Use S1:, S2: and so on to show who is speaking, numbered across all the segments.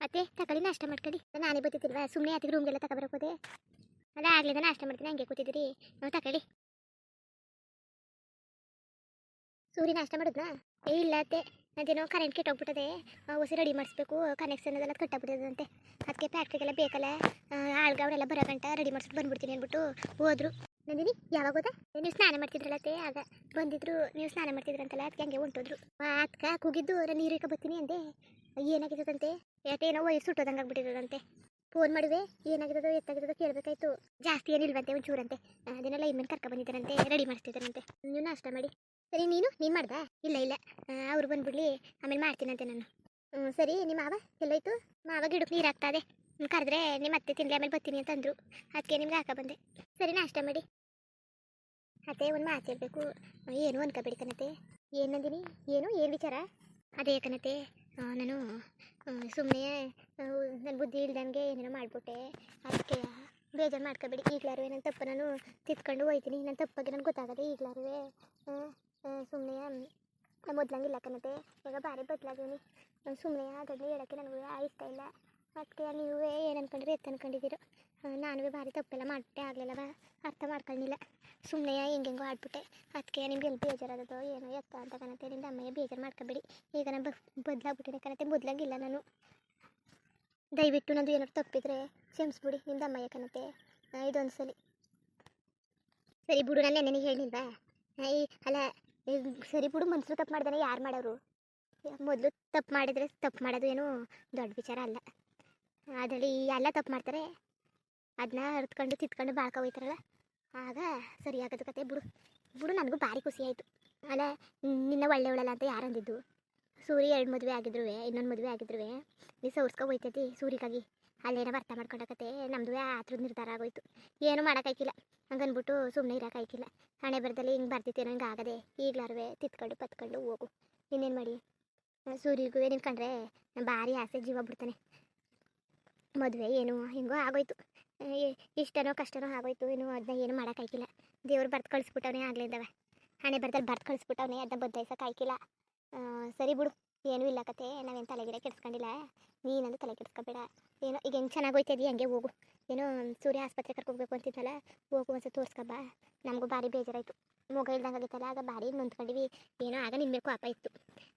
S1: ಮತ್ತೆ ತಕೊಳ್ಳಿ ನಾಷ್ಟ ಮಾಡ್ಕೊಳ್ಳಿ. ನಾನೇ ಬತ್ತಿಲ್ವಾ ಸುಮ್ಮನೆ ಆತಿಗೆ ರೂಮ್ಗೆಲ್ಲ ತಗೊಬರಕೋದೆ ಅಲ್ಲ ಆಗ್ಲಿದ ನಾಷ್ಟ ಮಾಡ್ತೀನಿ, ಹಂಗೆ ಕೂತಿದ್ದೀರಿ. ನಾವು ತಕೊಳ್ಳಿ ಸೂರಿ ನಾಷ್ಟ ಮಾಡಿದ್ನಾ? ಏ, ಇಲ್ಲ ಅತ್ತೆ. ಅದೇನೋ ಕರೆಂಟ್ ಕೆಟ್ಟೋಗ್ಬಿಟ್ಟದೆ ಹೊಸ ರೆಡಿ ಮಾಡಿಸ್ಬೇಕು. ಕನೆಕ್ಷನ್ ಅದೆಲ್ಲ ಕಟ್ಟಾಗ್ಬಿಟ್ಟಿದಂತೆ. ಅದಕ್ಕೆ ಫ್ಯಾಕ್ಟ್ರಿಗೆಲ್ಲ ಬೇಕಲ್ಲ. ಆಳ್ಗವ್ರೆಲ್ಲ ಬರೋ ಗಂಟ ರೆಡಿ ಮಾಡಿಸ್ಬಿಟ್ಟು ಬಂದ್ಬಿಡ್ತೀನಿ ಅಂದ್ಬಿಟ್ಟು ಹೋದ್ರು. ನಂದಿನಿ, ಯಾವಾಗ ಹೋದ? ನೀವು ಸ್ನಾನ ಮಾಡ್ತಿದ್ರಲ್ಲತ್ತೆ ಆಗ. ಬಂದಿದ್ರು, ನೀವು ಸ್ನಾನ ಮಾಡ್ತಿದ್ರಂತಲ್ಲ ಅದಕ್ಕೆ ಹಂಗೆ ಹೊಂಟೋದ್ರು. ಅದಕ್ಕೆ ಕೂಗಿದ್ದು ನಾನು ನೀರಿಕ ಬರ್ತೀನಿ ಅಂದೆ. ಏನಾಗಿದ್ದದಂತೆ? ಯಾಕೇನೋ ವಯಸ್ಸು ಸುಟ್ಟೋದಂಗೆ ಆಗ್ಬಿಟ್ಟಿರೋದಂತೆ? ಫೋನ್ ಮಾಡಿದೆ ಏನಾಗಿರೋದು ಎತ್ತಾಗಿರೋದು ಕೇಳಬೇಕಾಯ್ತು. ಜಾಸ್ತಿ ಏನಿಲ್ವಂತೆ ಒಂಚೂರಂತೆ. ಅದನ್ನೆಲ್ಲ ಇನ್ಮೇಲೆ ಕರ್ಕೊ ಬಂದಿದ್ದಾರಂತೆ ರೆಡಿ ಮಾಡಿಸ್ತಿದ್ದಾರಂತೆ ನೀವು ನಾಷ್ಟ ಮಾಡಿ. ಸರಿ, ನೀನು? ನೀನು ಮಾಡ್ದಾ? ಇಲ್ಲ ಇಲ್ಲ. ಅವ್ರು ಬಂದ್ಬಿಡ್ಲಿ. ಆಮೇಲೆ ಮಾಡ್ತೀನಂತೆ ನಾನು. ಸರಿ, ನಿಮ್ಮ ಮಾವ? ಎಲ್ಲೋಯ್ತು? ಮಾವ ಗಿಡಕ್ಕೆ ನೀರು ಹಾಕ್ತಾ ಇದೆ ಕರೆದ್ರೆ ನಿಮ್ಮ ಅತ್ತೆ ತಿನ್ಲಿ, ಆಮೇಲೆ ಬರ್ತೀನಿ ಅಂತ ಅಂದರು ಅದಕ್ಕೆ ನಿಮ್ಗೆ ಹಾಕ ಬಂದೆ. ಸರಿ, ನಾಷ್ಟ ಮಾಡಿ. ಅತ್ತೆ, ಒಂದು ಮಾತು ಹೇಳಬೇಕು. ಏನು ಅನ್ಕೋಬೇಡಿ ಕಣತೆ ಏನು ನಂದಿನಿ? ಏನು? ಏನು ವಿಚಾರ? ಅದೇ ಕಣತೆ ನಾನು ಸುಮ್ಮನೆ ನನ್ನ ಬುದ್ಧಿ ಇಲ್ದಂಗೆ ಏನೇನೋ ಮಾಡಿಬಿಟ್ಟೆ. ಅದಕ್ಕೆ ಬೇಜಾರು ಮಾಡ್ಕೋಬೇಡಿ. ಈಗಲಾರುವೆ ನನ್ನ ತಪ್ಪು ನಾನು ತಿತ್ಕೊಂಡು ಹೋಯ್ತೀನಿ. ನನ್ನ ತಪ್ಪಾಗಿ ನನಗೆ ಗೊತ್ತಾಗದೆ ಈಗಲಾರುವೆ. ಸುಮ್ಮನೆ ಮೊದ್ಲಂಗಿಲ್ಲ ಕಣತೆ ಈಗ ಭಾರಿ ಬದಲಾಗೀನಿ ಸುಮ್ಮನೆ ಅದನ್ನು ಹೇಳೋಕ್ಕೆ ನನಗೂ ಇಷ್ಟ ಇಲ್ಲ. ಅದಕ್ಕೆ ನೀವೇ ಏನು ಅನ್ಕೊಂಡ್ರಿ, ಎತ್ತ ಅನ್ಕೊಂಡಿದ್ದೀರೋ? ನಾನು ಭಾರಿ ತಪ್ಪೆಲ್ಲ ಮಾಡಿಬಿಟ್ಟೆ ಆಗಲಿಲ್ಲವ ಅರ್ಥ ಮಾಡ್ಕೊಳ್ಳಿಲ್ಲ ಸುಮ್ಮನೆ ಹೆಂಗೆಂಗೋ ಆಡ್ಬಿಟ್ಟೆ. ಅದಕ್ಕೆ ನಿಮ್ಗೆ ಎಲ್ಲಿ ಬೇಜಾರಾದದೋ, ಏನೋ ಎತ್ತ ಅಂತ ಕಣತೆ ನಿಮ್ದು ಅಮ್ಮಯ್ಯ ಬೇಜಾರು ಮಾಡ್ಕೊಬೇಡಿ. ಈಗ ನಾನು ಬ ಬದಲಾಗ್ಬಿಟ್ಟಿನಿ ಕಣತೆ ಬದಲಾಗಿಲ್ಲ ನಾನು. ದಯವಿಟ್ಟು ನಂದು ಏನಾದ್ರು ತಪ್ಪಿದ್ರೆ ಕ್ಷಮಿಸ್ಬಿಡಿ, ನಿಮ್ದು ಅಮ್ಮಯ್ಯ ಕಣತೆ ಇದೊಂದು ಸಲ ಸರಿ ಬಿಡು, ನಾನು ನೆನೆ ಹೇಳಿಲ್ವಾ? ಬಾ ಈ, ಅಲ್ಲ ಸರಿ ಬಿಡು ಮನ್ಸರು ತಪ್ಪು ಮಾಡ್ದಾನೆ, ಯಾರು ಮಾಡೋರು? ಮೊದಲು ತಪ್ಪು ಮಾಡಿದರೆ ತಪ್ಪು ಮಾಡೋದು ಏನು ದೊಡ್ಡ ವಿಚಾರ ಅಲ್ಲ. ಅದರಲ್ಲಿ ಎಲ್ಲ ತಪ್ಪು ಮಾಡ್ತಾರೆ. ಅದನ್ನ ಅರ್ತ್ಕೊಂಡು ತಿತ್ಕೊಂಡು ಬಾಳ್ಕ ಹೋಯ್ತಾರಲ್ಲ. ಆಗ ಸರಿಯಾಗದ ಕತೆ ಬಿಡು. ಬಿಡು, ನನಗೂ ಭಾರಿ ಖುಷಿ ಆಯಿತು. ಅಲ್ಲ, ನಿನ್ನ ಒಳ್ಳೆ ಒಳ್ಳೆ ಅಂತ ಯಾರು ಅಂದಿದ್ದು ಸೂರಿ ಎರಡು ಮದುವೆ ಆಗಿದ್ರು ಇನ್ನೊಂದು ಮದುವೆ ಆಗಿದ್ರು ನೀ ಸೌರ್ಸ್ಕೊ ಹೋಯ್ತೈತಿ ಸೂರಿಗಾಗಿ. ಅಲ್ಲೇನೋ ಅರ್ಥ ಮಾಡ್ಕೊಂಡಕತೆ ನಮ್ಮದು ಆತ್ರದ ನಿರ್ಧಾರ ಆಗೋಯ್ತು. ಏನೂ ಮಾಡೋಕ್ಕಾಯ್ಕಿಲ್ಲ ಹಂಗನ್ಬಿಟ್ಟು ಸುಮ್ಮನೆ ಇರೋಕ್ಕಾಯ್ಕಿಲ್ಲ ಹಣೆ ಬರದಲ್ಲಿ ಹಿಂಗೆ ಬರ್ತಿತ್ತೇನೋ ಹಿಂಗೆ ಆಗದೆ ಈಗಲಾರ್ವೆ ತಿತ್ಕೊಂಡು ಪತ್ಕೊಂಡು ಹೋಗು. ಇನ್ನೇನು ಮಾಡಿ? ಸೂರ್ಯಗೂ ಏನು ಕಂಡ್ರೆ ಭಾರಿ ಆಸೆ ಜೀವ ಬಿಡ್ತಾನೆ. ಮದುವೆ ಏನು ಹಿಂಗೋ ಆಗೋಯ್ತು. ಇಷ್ಟನೋ ಕಷ್ಟನೋ ಆಗೋಯ್ತು. ಏನು ಅದನ್ನ ಏನು ಮಾಡೋಕ್ಕಾಯ್ತಿಲ್ಲ ದೇವ್ರು ಬರ್ದು ಕಳಿಸ್ಬಿಟ್ಟವನೇ ಆಗ್ಲಿಂದವ ಹಣೆ ಬರ್ದಲ್ಲಿ ಬರ್ದು ಕಳಿಸ್ಬಿಟ್ಟವನೇ ಅದನ್ನ ಬದಲಾಯಿಸೋಕ್ಕಾಯ್ಕಿಲ್ಲ ಸರಿ ಬಿಡು. ಏನೂ ಇಲ್ಲ ಕತೆ ನಾವೇನು ತಲೆಗಿಡ ಕೆಡ್ಸ್ಕೊಂಡಿಲ್ಲ. ನೀನಂದು ತಲೆ ಕೆಡ್ಸ್ಕೊಬೇಡ. ಏನೋ ಈಗ ಹೆಂಗೆ ಚೆನ್ನಾಗಿ ಹೋಯ್ತದಿ ಹಂಗೆ ಹೋಗು. ಏನೋ ಸೂರ್ಯ ಆಸ್ಪತ್ರೆ ಕರ್ಕೋಗ್ಬೇಕು ಅಂತಿದ್ದಲ್ಲ ಹೋಗು ಒಂದ್ಸಲ ತೋರ್ಸ್ಕೊಬಾ. ನಮಗೂ ಭಾರಿ ಬೇಜಾರಾಯಿತು. ಮಗ ಇಲ್ದಂಗೆ ಆಗಿತ್ತಲ್ಲ ಆಗ ಭಾರಿ ನೊಂದ್ಕೊಂಡಿವಿ. ಏನೋ, ಆಗ ನಿನ್ನ ಮೇಲೆ ಕೋಪ ಇತ್ತು.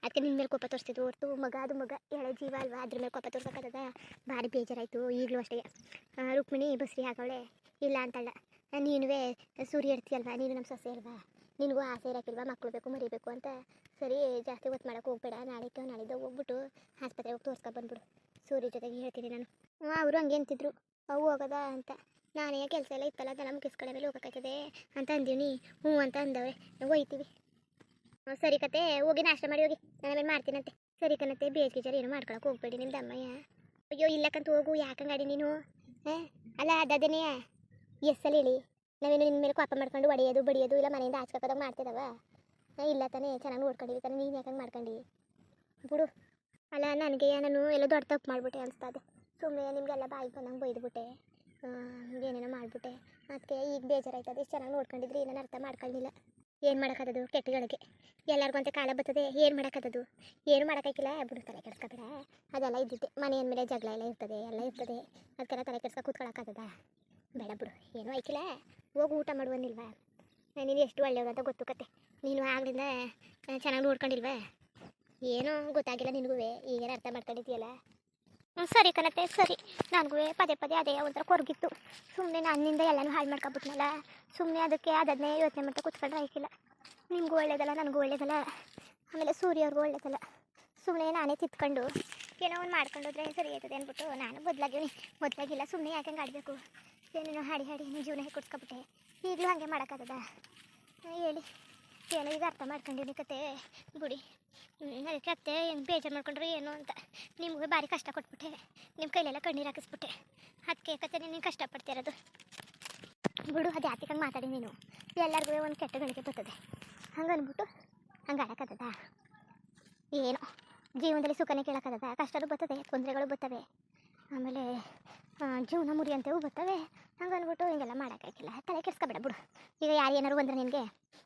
S1: ಅದಕ್ಕೆ ನಿನ್ನ ಮೇಲೆ ಕೋಪ ತೋರಿಸ್ತಿದ್ವು ಹೊರ್ತು. ಮಗ ಅದು ಮಗ, ಎಳೆ ಜೀವ ಅಲ್ವಾ? ಅದ್ರ ಮೇಲೆ ಕೋಪ ತೋರ್ಸೋಕ್ಕದ ಭಾರಿ ಬೇಜಾರಾಯಿತು, ಈಗಲೂ ಅಷ್ಟೇ. ರುಕ್ಮಿಣಿ, ಬಸ್ರಿ ಹಾಕವಳೆ ಇಲ್ಲ ಅಂತಲ್ಲ ನೀನುವೇ ಸೂರ್ಯ ಇರ್ತೀಯಲ್ವಾ ನೀನು ನಮ್ಮ ಸೊಸೆ ಅಲ್ವಾ? ನಿನಗೂ ಆಸೆ ಇರಕ್ಕಿಲ್ವಾ? ಮಕ್ಕಳು ಬೇಕು, ಮರಿಬೇಕು ಅಂತ ಸರಿ ಜಾಸ್ತಿ ಹೊತ್ತು ಮಾಡೋಕೆ ಹೋಗ್ಬೇಡ. ನಾಳೆಗೆ, ನಾಳಿದ್ದು ಹೋಗ್ಬಿಟ್ಟು ಆಸ್ಪತ್ರೆಗೆ ಹೋಗಿ ತೋರ್ಸ್ಕೊ ಬಂದ್ಬಿಡು. ಸೂರ್ಯ ಜೊತೆಗೆ ಹೇಳ್ತೀನಿ ನಾನು. ಅವರು ಹಂಗೆ ಅಂತಿದ್ರು. ಅವು ಹೋಗದ ಅಂತ. ನಾನೇ ಕೆಲಸ ಎಲ್ಲ ಇತ್ತಲ್ಲ, ಅದೆಲ್ಲ ಮುಗಿಸ್ಕೊಳ್ಳೋ ಮೇಲೆ ಹೋಗಕ್ಕಾಯ್ತದೆ ಅಂತ ಅಂದೀನಿ ಹ್ಞೂ ಅಂತ ಅಂದವ್ರೆ ಹೋಯ್ತೀವಿ. ಸರಿ ಕತೆ ಹೋಗಿ ನಾಷ್ಟ ಮಾಡಿ ಹೋಗಿ. ನಾನು ಮೇಲೆ ಮಾಡ್ತೀನಂತೆ. ಸರಿ ಕಣತೆ ಬೇಜ್ ಗೀಜಾರು ಏನು ಮಾಡ್ಕೊಳಕ್ಕೆ ಹೋಗ್ಬೇಡಿ ನಿಮ್ದು ಅಮ್ಮಯ್ಯ. ಅಯ್ಯೋ ಇಲ್ಲಕ್ಕಂತ ಹೋಗು ಯಾಕಂಗಾಡಿ ನೀನು? ಹಾಂ? ಅಲ್ಲ ಎಸ್ ಅಲ್ಲಿ ಹೇಳಿ. ನಾವೇನು ನಿನ್ನ ಮೇಲೆ ಕೋಪ ಮಾಡ್ಕೊಂಡು ಒಡೆಯೋದು, ಬಡಿಯೋದು, ಇಲ್ಲ ಮನೆಯಿಂದ ಆಚ್ಕೋದಾಗ ಮಾಡ್ತಿದವ? ಹಾಂ, ಇಲ್ಲ ತಾನೇ, ಚೆನ್ನಾಗಿ ನೋಡ್ಕೊಂಡಿವಿ ತಾನೆ, ನೀನು ಯಾಕಂಗೆ ಮಾಡ್ಕೊಂಡು? ಬಿಡು. ಅಲ್ಲ, ನನಗೆ ನಾನು ಎಲ್ಲ ದೊಡ್ಡ ತಪ್ಪು ಮಾಡಿಬಿಟ್ಟೆ ಅನಿಸ್ತದೆ ಸುಮ್ಮನೆ ನಿಮಗೆಲ್ಲ ಬಾಯಿಗೆ ಬಂದಂಗೆ ಬೈದ್ಬಿಟ್ಟೆ. ಏನೇನೋ ಮಾಡಿಬಿಟ್ಟೆ. ಅದಕ್ಕೆ ಈಗ ಬೇಜಾರಾಯ್ತದೆ. ಇಷ್ಟು ಚೆನ್ನಾಗಿ ನೋಡ್ಕೊಂಡಿದ್ರಿ. ನಾನು ಅರ್ಥ ಮಾಡ್ಕೊಳ್ಳಿಲ್ಲ ಏನು ಮಾಡೋಕ್ಕದದು ಕೆಟ್ಟಗಳಿಗೆ. ಎಲ್ಲರಿಗೂ ಅಂತ ಕಾಲ ಬರ್ತದೆ. ಏನು ಮಾಡೋಕ್ಕದದು? ಏನು ಮಾಡೋಕ್ಕಾಗಿಲ್ಲ ಬಿಡು, ತಲೆ ಕೆಡ್ಸ್ಕೊಬೇಡ. ಅದೆಲ್ಲ ಇದ್ದಿದ್ದೆ. ಮನೆ ಅಂದಮೇಲೆ ಜಗಳ ಎಲ್ಲ ಇರ್ತದೆ. ಎಲ್ಲ ಇರ್ತದೆ. ಅದಕ್ಕೆಲ್ಲ ತಲೆ ಕೆಡ್ಸ್ಕೊ ಕೂತ್ಕೊಳ್ಳೋಕ್ಕಾಗದ ಬೇಡ ಬಿಡು. ಏನೂ ಆಯ್ಕಿಲ್ಲ. ಹೋಗಿ ಊಟ ಮಾಡುವನಿಲ್ವಾ ನೀನು ಎಷ್ಟು ಒಳ್ಳೆಯವ್ರು ಅಂತ ಗೊತ್ತು ಕತೆ. ನೀನು ಆಗಲಿಂದ ಚೆನ್ನಾಗಿ ನೋಡ್ಕೊಂಡಿಲ್ವ? ಏನೂ ಗೊತ್ತಾಗಿಲ್ಲ ನಿನಗೂ ಈಗೇನು ಅರ್ಥ ಮಾಡ್ಕೊಂಡಿದ್ದೀಯಲ್ಲ? ಸರಿ ಕಣತೆ, ಸರಿ. ನನಗೂ ಪದೇ ಪದೇ ಅದೇ ಒಂಥರ ಕೊರಗಿತ್ತು. ಸುಮ್ಮನೆ ನನ್ನಿಂದ ಎಲ್ಲನೂ ಹಾಳು ಮಾಡ್ಕೊಬಿಟ್ನಲ್ಲ. ಸುಮ್ಮನೆ ಅದಕ್ಕೆ ಅದನ್ನೇ ಯೋಚನೆ ಮಾಡ್ತಾ ಕೂತ್ಕೊಂಡ್ರೆ ಆಯ್ಕಿಲ್ಲ. ನಿಮಗೂ ಒಳ್ಳೇದಲ್ಲ, ನನಗೂ ಒಳ್ಳೇದಲ್ಲ. ಆಮೇಲೆ ಸೂರ್ಯ ಅವ್ರಿಗೂ ಒಳ್ಳೇದಲ್ಲ. ಸುಮ್ಮನೆ ನಾನೇ ತಿತ್ಕೊಂಡು ಏನೋ ಒಂದು ಮಾಡ್ಕೊಂಡು ಹೋದ್ರೆ ಸರಿ ಆಯ್ತದೆ ಅಂದ್ಬಿಟ್ಟು ನಾನು ಬದಲಾಗಿವ್ನಿ ಮೊದಲಾಗಿಲ್ಲ ಸುಮ್ಮನೆ ಯಾಕೆ ಆಡಬೇಕು? ಏನೇನೋ ಹಾಡಿ ಹಾಡಿ ನಿಮ್ಮ ಜೀವನ ಹೇಗೆ ಕೊಡ್ಸ್ಕೊಬಿಟ್ಟೆ? ಈಗಲೂ ಹಾಗೆ ಮಾಡೋಕ್ಕಾಗದ ಹೇಳಿ. ಏನೋ ಈಗ ಅರ್ಥ ಮಾಡ್ಕೊಂಡಿನಿ ಕತೆ. ಹ್ಮ್, ಅದಕ್ಕೆ ಅತ್ತೆ ಹೆಂಗೆ ಬೇಜಾರು ಮಾಡ್ಕೊಂಡ್ರು ಏನು ಅಂತ. ನಿಮಗೆ ಭಾರಿ ಕಷ್ಟ ಕೊಟ್ಬಿಟ್ಟೆ. ನಿಮ್ಮ ಕೈಲೆಲ್ಲ ಕಣ್ಣೀರು ಹಾಕಿಸ್ಬಿಟ್ಟೆ. ಅದಕ್ಕೆ ಕತೆ ನೀನು ಕಷ್ಟಪಡ್ತಿರೋದು ಬಿಡು ಅದು ಯಾತಿಕಂಗೆ ಮಾತಾಡಿ ನೀನು. ಎಲ್ಲರಿಗೂ ಒಂದು ಕೆಟ್ಟ ಗಣಿಕೆ ಬರ್ತದೆ. ಹಂಗೆ ಅಂದ್ಬಿಟ್ಟು ಹಂಗೆ ಆಡೋಕ್ಕದ ಏನು ಜೀವನದಲ್ಲಿ ಸುಖನೇ ಕೇಳೋಕ್ಕದ ಕಷ್ಟಗಳು ಬರ್ತದೆ ತೊಂದರೆಗಳು ಬರ್ತವೆ. ಆಮೇಲೆ ಜೀವನ ಮುರಿಯಂತೆವು ಬರ್ತವೆ. ಹಂಗೆ ಅಂದ್ಬಿಟ್ಟು ಹಿಂಗೆಲ್ಲ ಮಾಡೋಕ್ಕಾಗಿಲ್ಲ ತಲೆ ಕೆಡ್ಸ್ಕೊಬೇಡ ಬಿಡು. ಈಗ ಯಾರು ಏನಾರು ಬಂದರೆ ನಿನಗೆ.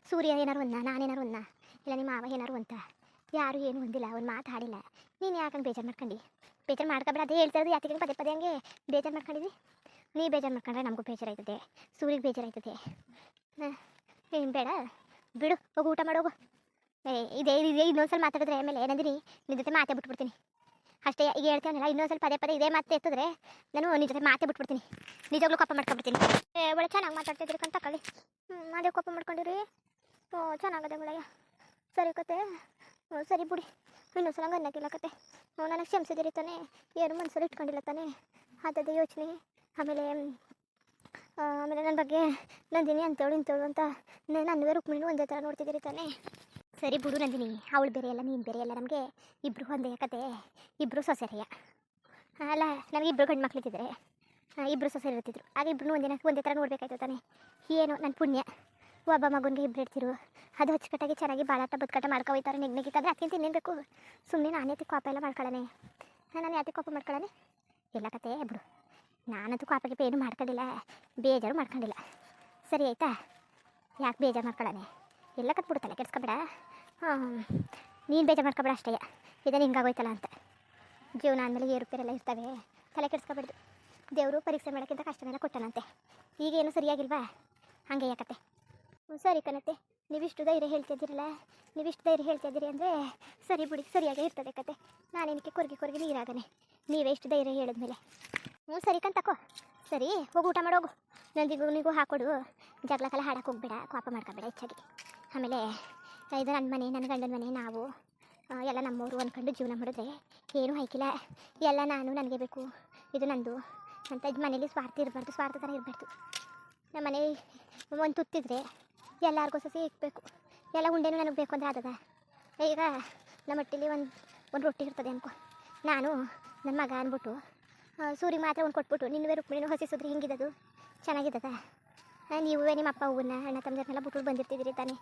S1: ಸೂರ್ಯ ಏನಾರು ಒಂದ ನಾನೇನಾರು ಒಂದ ಇಲ್ಲ, ನಿಮ್ಮ ಮಾವ ಏನಾರು ಅಂತ ಯಾರು ಏನು ಒಂದಿಲ್ಲ ಒಂದು ಮಾತು ಹಾಡಿಲ್ಲ. ನೀನು ಯಾಕಂಗೆ ಬೇಜಾರು ಮಾಡ್ಕೊಂಡು? ಬೇಜಾರು ಮಾಡ್ಕೊಬೇಡ, ಅದೇ ಹೇಳ್ತಾ ಇರೋದು ಯಾತಿಗೆ ಪದೇ ಪದೇ ಹಂಗೆ ಬೇಜಾರು ಮಾಡ್ಕೊಂಡಿದ್ವಿ ನೀ ಬೇಜಾರು ಮಾಡ್ಕೊಂಡ್ರೆ ನಮಗೂ ಬೇಜಾರಾಯ್ತದೆ, ಸೂರ್ಯಗೆ ಬೇಜಾರಾಯ್ತದೆ. ಏನು ಬೇಡ, ಬಿಡು, ಹೋಗು, ಊಟ ಮಾಡೋಗು ಇದೇ ಇದೇ ಇನ್ನೊಂದ್ಸಲ ಮಾತಾಡಿದ್ರೆ ಆಮೇಲೆ, ಏನಂದಿರಿ? ನಿನ್ನ ಜೊತೆ ಮಾತೇ ಬಿಟ್ಬಿಡ್ತೀನಿ. ಅಷ್ಟೇ, ಈಗ ಹೇಳ್ತೇವನಲ್ಲ ಇನ್ನೊಂದು ಸ್ವಲ್ಪ ಪದೇ ಪದೇ ಇದೇ ಮಾತು ಎತ್ತಿದ್ರೆ ನಾನು ನಿನ್ನ ಜೊತೆ ಮಾತೇ ಬಿಟ್ಬಿಡ್ತೀನಿ. ನಿಜವಾಗ್ಲೂ ಕೋಪ ಮಾಡ್ಕೊಬಿಡ್ತೀನಿ ಒಳ್ಳೆ ಚೆನ್ನಾಗಿ ಮಾತಾಡ್ತಿದ್ರಿ ಕಂತ ಕಳಿ ಅದೇ ಕೋಪ ಮಾಡ್ಕೊಂಡಿರಿ. ಚೆನ್ನಾಗದೆ ಒಳ್ಳೆಯ ಸರಿ ಕತೆ. ಸರಿ ಬಿಡಿ. ಇನ್ನೊಂದು ಸಲ ಅನ್ನಕ್ಕಿಲ್ಲ ಕತೆ. ನನಗೆ ಕ್ಷಮಿಸಿದಿರಿ ತಾನೆ. ಏನು ಮನಸ್ಸಲ್ಲಿ ಇಟ್ಕೊಂಡಿಲ್ಲ ತಾನೆ. ಅದೇ ಯೋಚನೆ. ಆಮೇಲೆ ಆಮೇಲೆ ನನ್ನ ಬಗ್ಗೆ ನಂದಿನಿ ಅಂತೇಳು, ಇಂತೇಳು ಅಂತ ನನ್ನ ರುಕ್ಮಿಣಿ ಒಂದೇ ಥರ ನೋಡ್ತಿದ್ದೀರಿ ತಾನೆ. ಸರಿ ಬಿಡು ನಂದಿನಿ. ಅವಳು ಬೇರೆ ಅಲ್ಲ, ನೀನು ಬೇರೆ ಅಲ್ಲ ನಮಗೆ. ಇಬ್ಬರು ಒಂದೇ ಕತೆ. ಇಬ್ಬರು ಸೊಸೆರೆಯ ಅಲ್ಲ, ನಮಗೆ ಇಬ್ಬರು ಗಂಡು ಮಕ್ಳಿದ್ದಿದ್ರೆ. ಇಬ್ಬರು ಸೊಸೆ ಇರ್ತಿದ್ರು ಆಗ ಇಬ್ಬರು ಒಂದಿನ, ಒಂದೇ ಥರ ನೋಡಬೇಕಾಯ್ತು ತಾನೆ. ಏನು ನನ್ನ ಪುಣ್ಯ. ಒಬ್ಬ ಮಗುನಿಗೆ ಇಬ್ಬರು ಇರ್ತಿರು ಅದು ಅಚ್ಚುಕಟ್ಟಾಗಿ ಚೆನ್ನಾಗಿ ಬಾಳಾಟ, ಬದುಕಾಟ ಮಾಡ್ಕೊ ಹೋಯ್ತಾರೆ ನೆಗ್ ನೆಗಿತಾದ್ರೆ ಅದಕ್ಕಿಂತ ತಿನ್ನೇಬೇಕು ಬೇಕು? ಸುಮ್ಮನೆ ನಾನು ಯಾತಿ ಕೋಪ ಎಲ್ಲ ಮಾಡ್ಕೊಳ್ಳೋಣ ನಾನು ಯಾತಿ ಕೋಪ ಮಾಡ್ಕೊಳ್ಳೋಣ ಎಲ್ಲ ಕತೆ, ಬಿಡು. ನಾನಂತೂ ಕೋಪಕ್ಕೆ ಏನು ಮಾಡ್ಕೊಂಡಿಲ್ಲ. ಬೇಜಾರು ಮಾಡ್ಕೊಂಡಿಲ್ಲ. ಸರಿ, ಆಯಿತಾ? ಯಾಕೆ ಬೇಜಾರು ಮಾಡ್ಕೊಳ್ಳೋಣ ಎಲ್ಲ ಕತ್ಬಿಡ್ತಲ್ಲ ಕೆಡ್ಸ್ಕೊಬೇಡ. ಹಾಂ, ನೀನು ಬೇಜಾರು ಮಾಡ್ಕೊಬೇಡ ಅಷ್ಟೇ. ಇದನ್ನು ಹಿಂಗಾಗೋಯ್ತಲ್ಲ ಅಂತ. ಜೀವನ ಆದಮೇಲೆ ಏರುಪೇರೆಲ್ಲ ಇರ್ತವೆ. ತಲೆ ಕೆಡ್ಸ್ಕೊಬೇಡ್ದು. ದೇವರು ಪರೀಕ್ಷೆ ಮಾಡೋಕ್ಕಿಂತ ಕಷ್ಟನೆಲ್ಲ ಕೊಟ್ಟನಂತೆ. ಈಗೇನು ಸರಿಯಾಗಿಲ್ವಾ? ಹಾಗೆ ಯಾಕತ್ತೆ ಸರಿ ಕನತೆ ನೀವಿಷ್ಟು ಧೈರ್ಯ ಹೇಳ್ತಿದ್ದೀರಲ್ಲ ನೀವಿಷ್ಟು ಧೈರ್ಯ ಹೇಳ್ತಿದ್ದೀರಿ ಅಂದರೆ ಸರಿ ಬಿಡಿ, ಸರಿಯಾಗೇ ಇರ್ತದೆ ಕತೆ. ನಾನೇನಕ್ಕೆ ಕೊರಗಿ ಕೊರಗಿ ನೀರಾಗನೆ? ನೀವೇ ಇಷ್ಟು ಧೈರ್ಯ ಹೇಳಿದ್ಮೇಲೆ. ಹ್ಞೂ ಸರಿ ಕಂತಕೋ ಸರಿ, ಹೋಗಿ, ಊಟ ಮಾಡೋಗು ನಂದಿಗೂ ನಿಗೂ ಹಾಕೊಡು. ಕಲ ಹಾಡಕ್ಕೆ ಹೋಗ್ಬೇಡ, ಕೋಪ ಮಾಡ್ಕೊಬೇಡ ಹೆಚ್ಚಾಗಿ. ಆಮೇಲೆ ಇದು ನನ್ನ ಮನೆ ನನ್ನ ಗಂಡನ ಮನೆ, ನಾವು ಎಲ್ಲ ನಮ್ಮವರು ಅಂದ್ಕೊಂಡು ಜೀವನ ಮಾಡಿದ್ರೆ ಏನೂ ಹಾಕಿಲ್ಲ ಎಲ್ಲ ನಾನು, ನನಗೆ ಬೇಕು. ಇದು ನಂದು. ಅಂತ ಮನೇಲಿ ಸ್ವಾರ್ಥ ಇರಬಾರ್ದು, ಸ್ವಾರ್ಥ ಥರ ಇರಬಾರ್ದು. ನಮ್ಮ ಮನೆ ಒಂದು ತುತ್ತಿದ್ರೆ ಎಲ್ಲರಿಗೂ ಸಸಿ ಇಕ್ಬೇಕು ಎಲ್ಲ ಉಂಡೆನೂ ನನಗೆ ಬೇಕು ಅಂದ್ರೆ ಆದದ ಈಗ ನಮ್ಮ ಹೊಟ್ಟೆಲಿ ಒಂದು ಒಂದು ರೊಟ್ಟಿ ಇರ್ತದೆ ಅನ್ಕೋ. ನಾನು ನನ್ನ ಮಗ ಅಂದ್ಬಿಟ್ಟು ಸೂರಿ ಮಾತ್ರ ಒಂದು ಕೊಟ್ಬಿಟ್ಟು ನಿನ್ನವೇ ರುಕ್ಮಿಣಿನೂ ಹಸಿಸಿದ್ರೆ ಹಿಂಗಿದದು. ಚೆನ್ನಾಗಿದ್ದದ ನೀವೇ ನಿಮ್ಮ ಅಪ್ಪ ಹೂವನ್ನ ಅಣ್ಣ ತಮ್ಮದನ್ನೆಲ್ಲ ಬಿಟ್ಟು ಬಂದಿರ್ತಿದ್ದೀರಿ ತಾನೆ.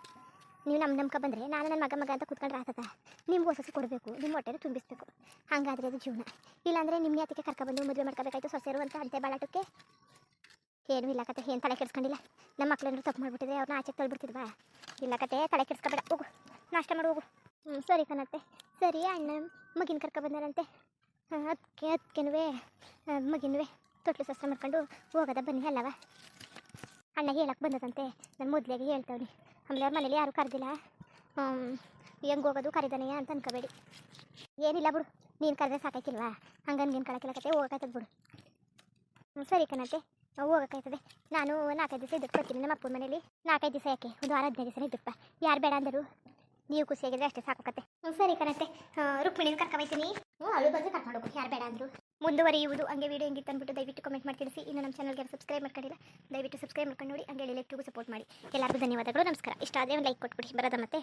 S1: ನೀವು ನಮ್ಮ ನಂಬ್ಕ ಬಂದರೆ ನಾನು ನನ್ನ ಮಗ ಮಗ ಅಂತ ಕೂತ್ಕೊಂಡ್ರೆ ಆತದ. ನಿಮ್ಗೆ ಹೊಸಸಿ ಕೊಡಬೇಕು, ನಿಮ್ಮ ಹೊಟ್ಟೆನ ತುಂಬಿಸ್ಬೇಕು. ಹಾಗಾದ್ರೆ ಅದು ಜೀವನ. ಇಲ್ಲಾಂದರೆ ನಿಮ್ಮ ಯಾತಕ್ಕೆ ಕರ್ಕೊಬಂದು ಮದುವೆ ಮಾಡ್ಕೋಬೇಕಾಯ್ತು ಸೊಸೆರು ಅಂತ ಅಂತೆ ಬಾಳಾಟಕ್ಕೆ ಏನೂ ಇಲ್ಲ ಕತೆ, ಏನು ತಲೆ ಕೆಡ್ಸ್ಕೊಂಡಿಲ್ಲ. ನಮ್ಮ ಮಕ್ಕಳೇನು ತಪ್ಪು ಮಾಡಿಬಿಟ್ಟಿದ್ರೆ ಅವ್ರನ್ನ ಆಚೆ ತಳ್ಬಿಡ್ತಿದ್ವಾ? ಇಲ್ಲ ಕತೆ, ತಲೆ ಕೆಡ್ಸ್ಕೊಬೇಡ, ಹೋಗು, ನಾಷ್ಟ ಮಾಡು, ಹೋಗು. ಹ್ಞೂ ಸರಿ ಕಣತ್ತೆ. ಸರಿ, ಅಣ್ಣ, ಮಗಿನ ಕರ್ಕೊಬಂದಾರಂತೆ ಅದಕ್ಕೆ ಅದಕ್ಕೆನೂ ಮಗಿನವೇ ತೊಟ್ಲು ಸಸ್ತ ಮಾಡ್ಕೊಂಡು ಹೋಗೋದ ಬನ್ನಿ ಅಲ್ಲವ. ಅಣ್ಣ ಹೇಳಕ್ಕೆ ಬಂದದಂತೆ, ನಾನು ಮೊದಲಿಗೆ ಹೇಳ್ತಾವ್ನಿ. ಆಮೇಲೆ ಅವ್ರ ಮನೇಲಿ ಯಾರೂ ಕರೆದಿಲ್ಲ. ಹೆಂಗೆ ಹೋಗೋದು ಕರಿದಾನೆಯ ಅಂತ ಅನ್ಕೋಬೇಡಿ. ಏನಿಲ್ಲ ಬಿಡು, ನೀನು ಕರೆದ್ರೆ ಸಾಕಾಕಿಲ್ವಾ ಹಂಗನ್ ನೀನು ಕಳಕಿಲ್ಲ ಕತೆ ಹೋಗಕ್ಕೆ ಬಿಡು. ಸರಿ ಕಣತ್ತೆ. ಹೋಗಕ್ಕಾಯ್ತದೆ ನಾನು ನಾಲ್ಕೈದು ದಿವಸ ಇದ್ದಕ್ಕೆ ಬರ್ತೀನಿ ನಮ್ಮ ಅಪ್ಪನ ಮನೇಲಿ ನಾಲ್ಕೈದು ದಿವಸ ಯಾಕೆ? ಒಂದು ವಾರ ಹದಿನೈದು ದಿವಸ ಯಾರು ಬೇಡ ಅಂದರು? ನೀವು ಖುಷಿಯಾಗಿದ್ರೆ ಅಷ್ಟೇ ಸಾಕತ್ತೆ ಹ್ಞೂ ಸರಿ ಕಣತ್ತೆ. ರುಕ್ಮಿಣಿನ ಕರ್ಕೊಬೈತೀನಿ ಹ್ಞೂ ಅವಳು ಬಂದು ಕರ್ಕೊಂಡು ಮಾಡೋಕು ಯಾರು ಬೇಡ ಅಂದರು. ಮುಂದುವರಿಯುವುದು ಹಂಗೆ ವೀಡಿಯೋ ಹೆಂಗಿತ್ತು ಅಂದ್ಬಿಟ್ಟು ದಯವಿಟ್ಟು ಕಮೆಂಟ್ ಮಾಡಿ ತಿಳಿಸಿ. ಇನ್ನು ನಮ್ಮ ಚಾನಲ್ಗೆ ಸಬ್ಸ್ಕ್ರೈಬ್ ಮಾಡ್ಕೊಂಡಿಲ್ಲ, ದಯವಿಟ್ಟು ಸಬ್ಸ್ಕ್ರೈಬ್ ಮಾಡ್ಕೊಂಡು ನೋಡಿ. ಹಂಗೆ ಲೈಕ್ಗೂ ಸಪೋರ್ಟ್ ಮಾಡಿ. ಎಲ್ಲರಿಗೂ ಧನ್ಯವಾದಗಳು, ನಮಸ್ಕಾರ. ಇಷ್ಟ ಆದರೆ ಒಂದು ಲೈಕ್ ಕೊಟ್ಬಿಡಿ. ಬರೋದ ಮತ್ತೆ.